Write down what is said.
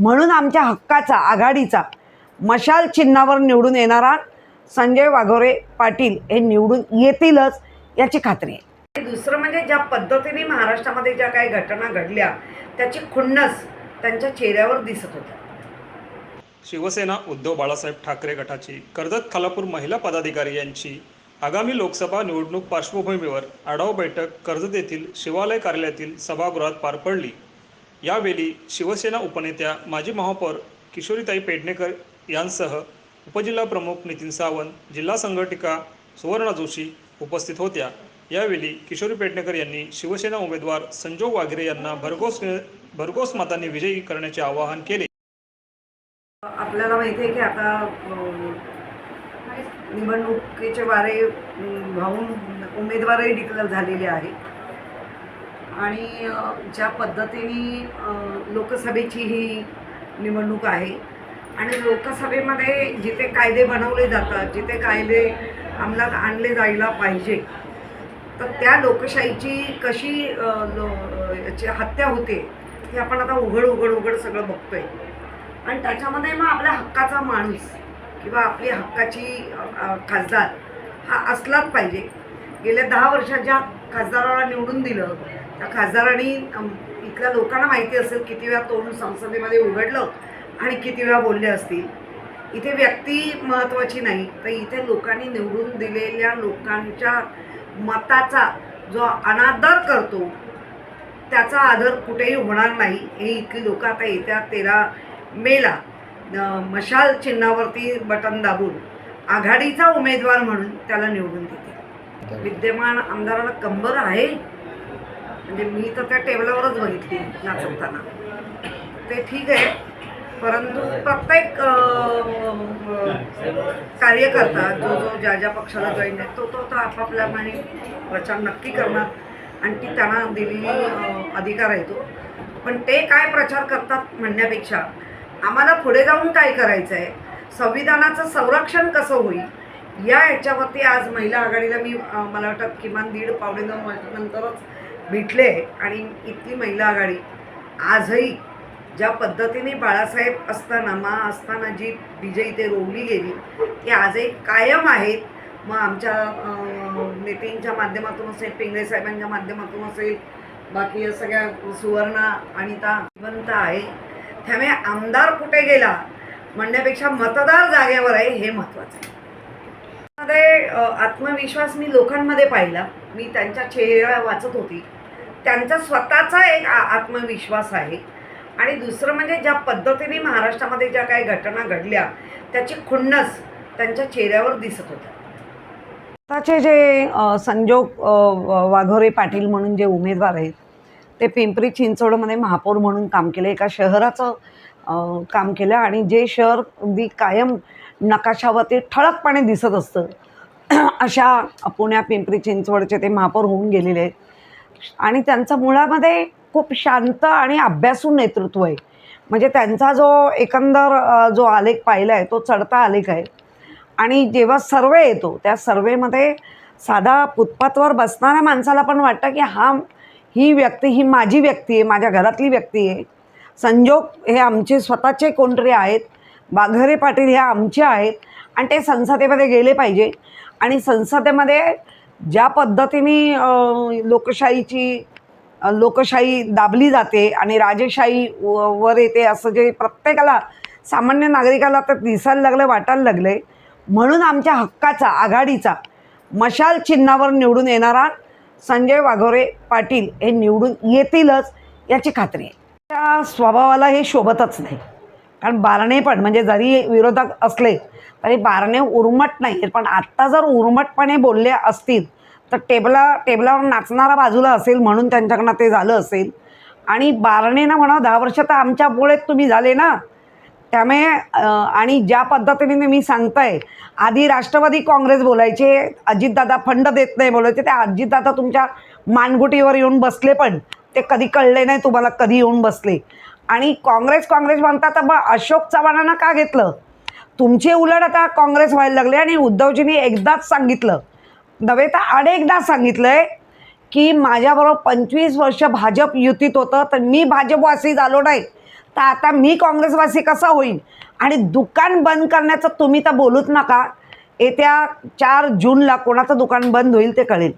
म्हणून आमच्या हक्काचा आघाडीचा मशाल चिन्हावर निवडून येणारा संजय वाघोरे पाटील हे निवडून येतीलच याची खात्री आहे. दुसरं म्हणजे ज्या पद्धतीने महाराष्ट्रामध्ये ज्या काही घटना घडल्या त्याची खुन्नस त्यांच्या चेहऱ्यावर दिसत होत्या. शिवसेना उद्धव बाळासाहेब ठाकरे गटाची कर्जत खालापूर महिला पदाधिकारी यांची आगामी लोकसभा निवडणूक पार्श्वभूमीवर आढावा बैठक कर्जत येथील शिवालय कार्यालयातील सभागृहात पार पडली. यावेळी शिवसेना उपनेत्या माजी महापौर किशोरीताई पेडणेकर यांसह उपजिल्हा प्रमुख नितीन सावंत जिल्हा संघटिका सुवर्णा जोशी उपस्थित होत्या. यावेळी किशोरी पेडणेकर यांनी शिवसेना उमेदवार संजोग वाघेरे यांना भरघोस भरघोस मतांनी विजयी करण्याचे आवाहन केले. आपल्याला माहिती आहे की आता निवडणुकीचे वारे वाहून उमेदवारही डिक्लेअर झालेले आहेत. आणि ज्या पद्धतीने लोकसभेची ही निवडणूक आहे आणि लोकसभेमध्ये जिथे कायदे बनवले जातात जिथे कायदे अंमलात आणले जायला पाहिजे तर त्या लोकशाहीची कशी लो- याची हत्या होते हे आपण आता उघड उघड उघड सगळं बघतोय. आणि त्याच्यामध्ये मग आपल्या हक्काचा माणूस किंवा आपली हक्काची खासदार हा असलाच पाहिजे. गेल्या दहा वर्षात ज्या खासदाराला निवडून दिलं त्या खासदारांनी इथल्या लोकांना माहिती असेल किती वेळा तोंड संसदेमध्ये उघडलं आणि किती वेळा बोलले असतील. इथे व्यक्ती महत्त्वाची नाही तर इथे लोकांनी निवडून दिलेल्या लोकांच्या मताचा जो अनादर करतो त्याचा आदर कुठेही होणार नाही. हे इथली लोक आता येत्या तेरा मेला मशाल चिन्हावरती बटन दाबून आघाडीचा उमेदवार म्हणून त्याला निवडून देते विद्यमान आमदाराला कंबर आहे? म्हणजे मी तर त्या टेबलावरच बघितली नाचवताना. ते ठीक आहे परंतु प्रत्येक कार्यकर्ता जो जो ज्या ज्या पक्षाला जॉईन आहे तो तो तो आपापल्याप्रमाणे प्रचार नक्की करणार. आणि ती त्यांना दिलेली अधिकार आहे तो. पण ते काय प्रचार करतात म्हणण्यापेक्षा आम्हाला पुढे जाऊन काय करायचं आहे संविधानाचं संरक्षण कसं होईल? या ह्याच्यावरती आज महिला आघाडीला मी मला वाटतं किमान दीड पावणे दोन नंतरच भेटले आणि इतकी महिला आघाडी. आजही ज्या पद्धतीने बाळासाहेब असताना मा असताना जी विजय इथे रोवली गेली ती आजही कायम आहेत. मग आमच्या अं, माध्यमातून असेल पिंगळे साहेबांच्या माध्यमातून असेल बाकी या सगळ्या सुवर्णा अनिता जिवंत आहे. त्यामुळे आमदार कुठे गेला? म्हणण्यापेक्षा मतदार जागेवर आहे हे महत्त्वाचं आहे. मध्ये आत्मविश्वास मी लोकांमध्ये पाहिला. मी त्यांच्या चेहऱ्या वाचत होती. त्यांचा स्वतःचा एक आत्मविश्वास आहे. आणि दुसरं म्हणजे ज्या पद्धतीने महाराष्ट्रामध्ये ज्या काही घटना घडल्या त्याची खुन्नस त्यांच्या चेहऱ्यावर दिसत होत्या आताचे जे संजोग वाघोरे पाटील म्हणून जे उमेदवार आहेत ते पिंपरी चिंचवडमध्ये महापौर म्हणून काम केलं. एका शहराचं काम केलं आणि जे शहर अगदी कायम नकाशावरती ठळकपणे दिसत असतं. अशा पुण्या पिंपरी चिंचवडचे ते महापौर होऊन गेलेले आहेत. आणि त्यांचं मुळामध्ये खूप शांत आणि अभ्यासू नेतृत्व आहे. म्हणजे त्यांचा जो एकंदर जो आलेख पाहिला आहे तो चढता आलेख आहे. आणि जेव्हा सर्वे येतो त्या सर्वेमध्ये साधा फुटपाथवर बसणाऱ्या माणसाला पण वाटतं की हा ही व्यक्ती ही माझी व्यक्ती आहे माझ्या घरातली व्यक्ती आहे. संजोग हे आमचे स्वतःचे कोणतरी आहेत. वाघरे पाटील ह्या आमच्या आहेत आणि ते संसदेमध्ये गेले पाहिजे. आणि संसदेमध्ये ज्या पद्धतीने लोकशाहीची लोकशाही दाबली जाते आणि राजेशाही व- वर येते असं जे प्रत्येकाला सामान्य नागरिकाला तर दिसायला लागलं वाटायला लागलं आहे म्हणून आमच्या हक्काचा आघाडीचा मशाल चिन्हावर निवडून येणारा संजय वाघोरे पाटील हे निवडून येतीलच याची खात्री आहे. त्या स्वभावाला हे शोभतच नाही. कारण बारणे पण म्हणजे जरी विरोधक असले तरी बारणे उर्मट नाही पण आत्ता जर उर्मटपणे बोलले असतील तर टेबला टेबलावर नाचणारा बाजूला असेल म्हणून त्यांच्याकडनं ते झालं असेल. आणि बारणे ना म्हणा दहा वर्ष तर आमच्यामुळेच तुम्ही झाले ना? त्यामुळे आणि ज्या पद्धतीने मी सांगताय आधी राष्ट्रवादी काँग्रेस बोलायचे अजितदादा फंड देत नाही बोलायचे ते अजितदादा तुमच्या मानगुटीवर येऊन बसले पण ते कधी कळले नाही तुम्हाला कधी येऊन बसले. आणि काँग्रेस काँग्रेस म्हणतात तर मग अशोक चव्हाणांना का घेतलं? तुमचे उलट आता काँग्रेस व्हायला लागले आणि उद्धवजींनी एकदाच सांगितलं. नव्हे तर अनेकदा सांगितलं आहे की माझ्याबरोबर पंचवीस वर्ष भाजप युतीत होतं तर मी भाजपवासी झालो नाही. तर आता मी काँग्रेसवासी कसा होईन? आणि दुकान बंद करण्याचं तुम्ही तर बोलूच नका. येत्या चार जूनला कोणाचं दुकान बंद होईल ते कळेल.